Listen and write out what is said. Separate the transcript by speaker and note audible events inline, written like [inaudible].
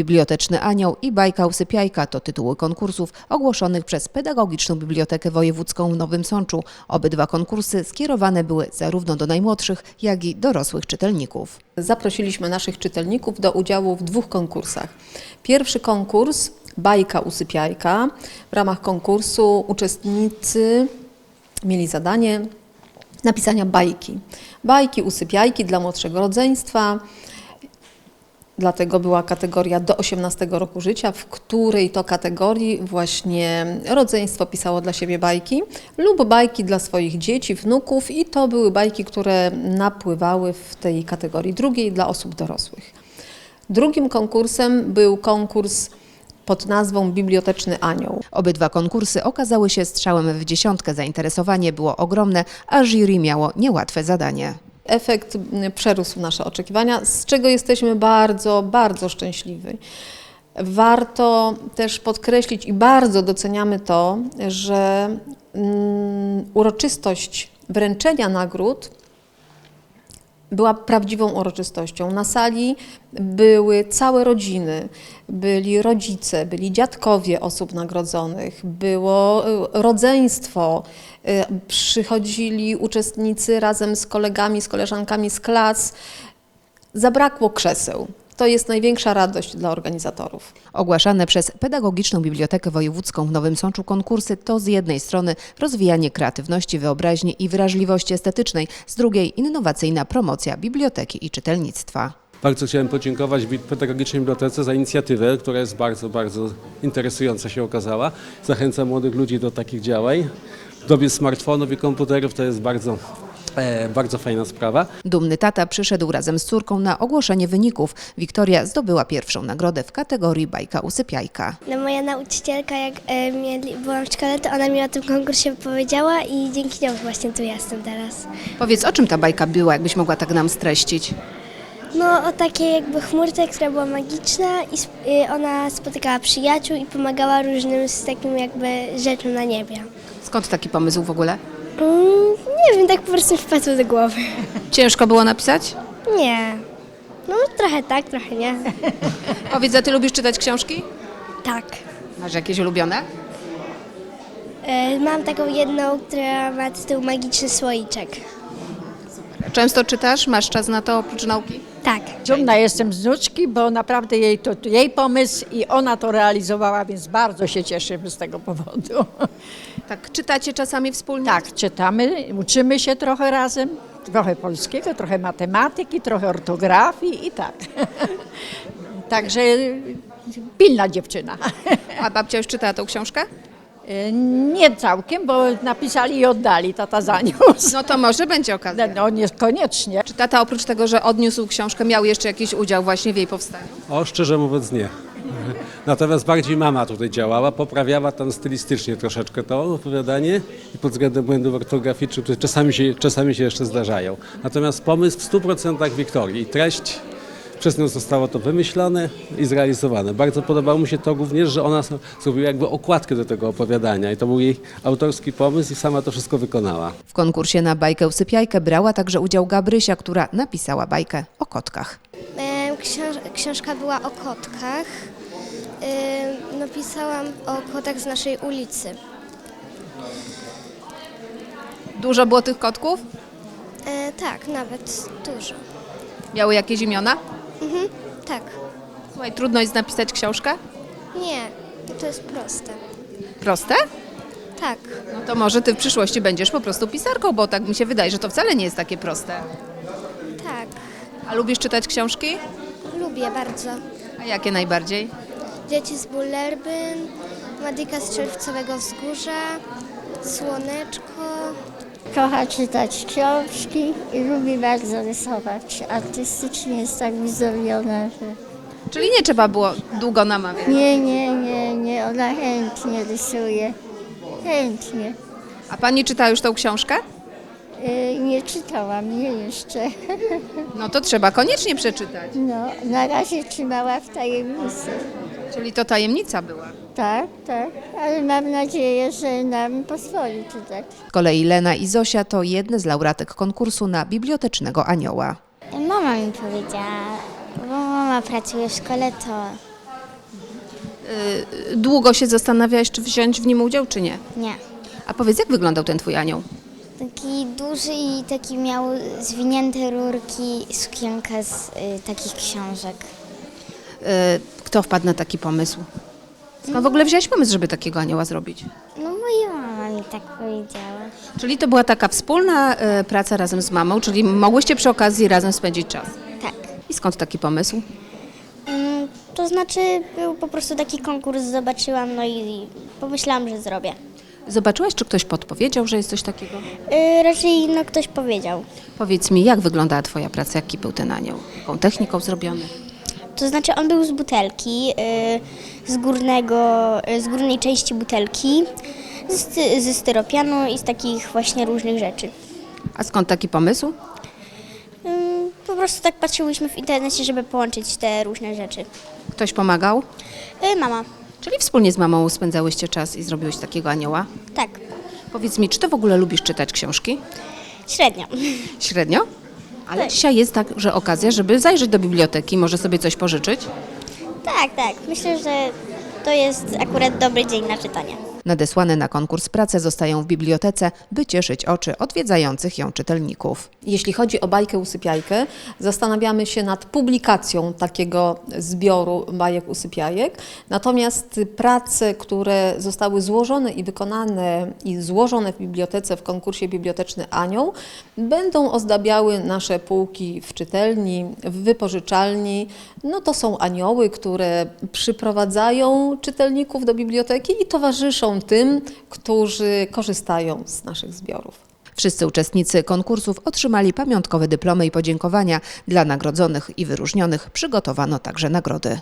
Speaker 1: Biblioteczny Anioł i Bajka Usypiajka to tytuły konkursów ogłoszonych przez Pedagogiczną Bibliotekę Wojewódzką w Nowym Sączu. Obydwa konkursy skierowane były zarówno do najmłodszych, jak i dorosłych czytelników.
Speaker 2: Zaprosiliśmy naszych czytelników do udziału w dwóch konkursach. Pierwszy konkurs Bajka Usypiajka. W ramach konkursu uczestnicy mieli zadanie napisania bajki. Bajki, usypiajki dla młodszego rodzeństwa. Dlatego była kategoria do 18 roku życia, w której to kategorii właśnie rodzeństwo pisało dla siebie bajki lub bajki dla swoich dzieci, wnuków i to były bajki, które napływały w tej kategorii drugiej dla osób dorosłych. Drugim konkursem był konkurs pod nazwą Biblioteczny Anioł.
Speaker 1: Obydwa konkursy okazały się strzałem w dziesiątkę. Zainteresowanie było ogromne, a jury miało niełatwe zadanie.
Speaker 2: Efekt mm, przerósł nasze oczekiwania, z czego jesteśmy bardzo, bardzo szczęśliwi. Warto też podkreślić i bardzo doceniamy to, że mm, uroczystość wręczenia nagród była prawdziwą uroczystością. Na sali były całe rodziny, byli rodzice, byli dziadkowie osób nagrodzonych, było y, rodzeństwo, y, przychodzili uczestnicy razem z kolegami, z koleżankami z klas. Zabrakło krzeseł. To jest największa radość dla organizatorów.
Speaker 1: Ogłaszane przez Pedagogiczną Bibliotekę Wojewódzką w Nowym Sączu konkursy to z jednej strony rozwijanie kreatywności, wyobraźni i wrażliwości estetycznej, z drugiej innowacyjna promocja biblioteki i czytelnictwa.
Speaker 3: Bardzo chciałem podziękować Pedagogicznej Bibliotece za inicjatywę, która jest bardzo, bardzo interesująca się okazała. Zachęcam młodych ludzi do takich działań. W dobie smartfonów i komputerów to jest bardzo, e, bardzo fajna sprawa.
Speaker 1: Dumny tata przyszedł razem z córką na ogłoszenie wyników. Wiktoria zdobyła pierwszą nagrodę w kategorii bajka usypiajka.
Speaker 4: No moja nauczycielka, jak e, mieli, byłam w szkole, to ona mi o tym konkursie powiedziała i dzięki niemu właśnie tu jestem teraz.
Speaker 1: Powiedz, o czym ta bajka była, jakbyś mogła tak nam streścić?
Speaker 4: No o takiej jakby chmurce, która była magiczna i sp- y, ona spotykała przyjaciół i pomagała różnym z takim jakby rzeczom na niebie.
Speaker 1: Skąd taki pomysł w ogóle?
Speaker 4: Mm, nie wiem, tak po prostu wpadło do głowy.
Speaker 1: Ciężko było napisać?
Speaker 4: Nie. No trochę tak, trochę nie.
Speaker 1: Powiedz, a ty lubisz czytać książki?
Speaker 4: Tak.
Speaker 1: Masz jakieś ulubione?
Speaker 4: E, mam taką jedną, która ma tytuł Magiczny Słoiczek.
Speaker 1: Często czytasz? Masz czas na to oprócz nauki?
Speaker 4: Tak.
Speaker 5: Dumna jestem z wnuczki, bo naprawdę jej to to jej pomysł i ona to realizowała, więc bardzo się cieszymy z tego powodu.
Speaker 1: Tak, czytacie czasami wspólnie?
Speaker 5: Tak, czytamy, uczymy się trochę razem, trochę polskiego, trochę matematyki, trochę ortografii i tak. [laughs] Także pilna dziewczyna.
Speaker 1: A babcia już czytała tą książkę?
Speaker 5: Nie całkiem, bo napisali i oddali, tata zaniósł.
Speaker 1: No to może będzie okazja.
Speaker 5: No niekoniecznie.
Speaker 1: Czy tata oprócz tego, że odniósł książkę, miał jeszcze jakiś udział właśnie w jej powstaniu?
Speaker 3: O, szczerze mówiąc nie. [laughs] Natomiast bardziej mama tutaj działała, poprawiała tam stylistycznie troszeczkę to opowiadanie i pod względem błędów ortograficznych, które czasami się, czasami się jeszcze zdarzają. Natomiast pomysł w 100% Wiktorii treść przez nią zostało to wymyślone i zrealizowane. Bardzo podobało mi się to również, że ona zrobiła jakby okładkę do tego opowiadania i to był jej autorski pomysł i sama to wszystko wykonała.
Speaker 1: W konkursie na bajkę usypiajkę brała także udział Gabrysia, która napisała bajkę o kotkach.
Speaker 4: Książ książka była o kotkach. E, No, pisałam o kotach z naszej ulicy.
Speaker 1: Dużo było tych kotków?
Speaker 4: E, tak, nawet dużo.
Speaker 1: Miały jakieś imiona?
Speaker 4: Tak.
Speaker 1: Słuchaj, trudno jest napisać książkę?
Speaker 4: Nie, to jest proste.
Speaker 1: Proste?
Speaker 4: Tak.
Speaker 1: No to może ty w przyszłości będziesz po prostu pisarką, bo tak mi się wydaje, że to wcale nie jest takie proste.
Speaker 4: Tak.
Speaker 1: A lubisz czytać książki?
Speaker 4: Lubię bardzo.
Speaker 1: A jakie najbardziej?
Speaker 4: Dzieci z Bullerbyn, Madika z Czerwcowego Wzgórza, Słoneczko.
Speaker 6: Kocha czytać książki i lubi bardzo rysować. Artystycznie jest tak wyzdobiona, że
Speaker 1: Czyli nie trzeba było długo namawiać.
Speaker 6: nie, nie, nie, nie, ona chętnie rysuje. Chętnie.
Speaker 1: A pani czyta już tą książkę?
Speaker 6: Y, Nie czytałam, nie jeszcze. [laughs]
Speaker 1: No to trzeba koniecznie przeczytać.
Speaker 6: No, na razie trzymała w tajemnicy.
Speaker 1: Czyli to tajemnica była.
Speaker 6: Tak, tak, ale mam nadzieję, że nam pozwoli czytać.
Speaker 1: Z kolei Lena i Zosia to jedne z laureatek konkursu na Bibliotecznego Anioła.
Speaker 4: Mama mi powiedziała, bo mama pracuje w szkole, to
Speaker 1: Y, Długo się zastanawiałaś, czy wziąć w nim udział, czy nie?
Speaker 7: Nie.
Speaker 1: A powiedz, jak wyglądał ten twój anioł?
Speaker 7: Taki duży i taki miał zwinięte rurki, sukienkę z y, takich książek.
Speaker 1: Y, Kto wpadł na taki pomysł? Skąd w ogóle wziąłeś pomysł, żeby takiego anioła zrobić?
Speaker 7: No moja mama mi tak powiedziała.
Speaker 1: Czyli to była taka wspólna y, praca razem z mamą, czyli mogłyście przy okazji razem spędzić czas.
Speaker 7: Tak.
Speaker 1: I skąd taki pomysł?
Speaker 7: Mm, To znaczy był po prostu taki konkurs, zobaczyłam, no i pomyślałam, że zrobię.
Speaker 1: Zobaczyłaś, czy ktoś podpowiedział, że jest coś takiego?
Speaker 7: Y, Raczej no ktoś powiedział.
Speaker 1: Powiedz mi, jak wyglądała Twoja praca, jaki był ten anioł? Jaką techniką zrobiony?
Speaker 7: To znaczy on był z butelki, y, z górnego, y, z górnej części butelki, z, ze styropianu i z takich właśnie różnych rzeczy.
Speaker 1: A skąd taki pomysł?
Speaker 7: Ym, Po prostu tak patrzyłyśmy w internecie, żeby połączyć te różne rzeczy.
Speaker 1: Ktoś pomagał?
Speaker 7: Y, Mama,
Speaker 1: Czyli wspólnie z mamą spędzałyście czas i zrobiłeś takiego anioła?
Speaker 7: tak,
Speaker 1: Powiedz mi, czy ty w ogóle lubisz czytać książki?
Speaker 7: średnio.
Speaker 1: Średnio? Ale
Speaker 7: Tak.
Speaker 1: dzisiaj jest także okazja, żeby zajrzeć do biblioteki, może sobie coś pożyczyć.
Speaker 7: Tak, tak, myślę, że to jest akurat dobry dzień na czytanie.
Speaker 1: Nadesłane na konkurs prace zostają w bibliotece, by cieszyć oczy odwiedzających ją czytelników.
Speaker 2: Jeśli chodzi o bajkę Usypiajkę, zastanawiamy się nad publikacją takiego zbioru bajek Usypiajek. Natomiast prace, które zostały złożone i wykonane i złożone w bibliotece w konkursie Biblioteczny Anioł, będą ozdabiały nasze półki w czytelni, w wypożyczalni. No to są anioły, które przyprowadzają czytelników do biblioteki i towarzyszą tym, którzy korzystają z naszych zbiorów.
Speaker 1: Wszyscy uczestnicy konkursów otrzymali pamiątkowe dyplomy i podziękowania. Dla nagrodzonych i wyróżnionych przygotowano także nagrody.